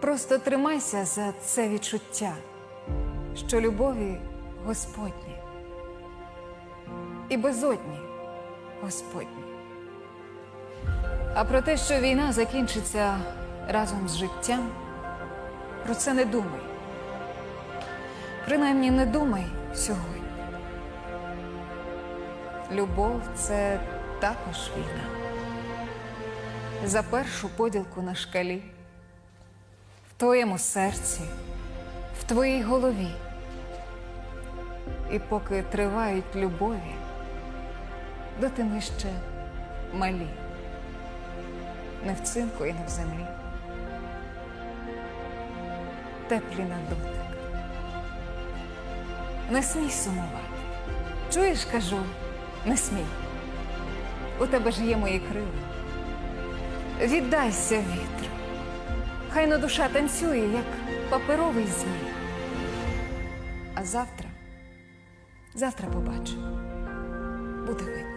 просто тримайся за це відчуття, що любові Господні і безодні Господні. А про те, що війна закінчиться разом з життям, про це не думай. Принаймні не думай сьогодні. Любов це також війна. За першу поділку на шкалі, твоєму серці, в твоїй голові. І поки тривають любові, доти ми ще малі, не в цинку і не в землі. Теплі на дотик. Не смій сумувати. Чуєш, кажу, не смій. У тебе ж є мої крила. Віддайся вітру. Хай на душа танцює, як паперовий змій. А завтра, завтра побачимо. Буде видно.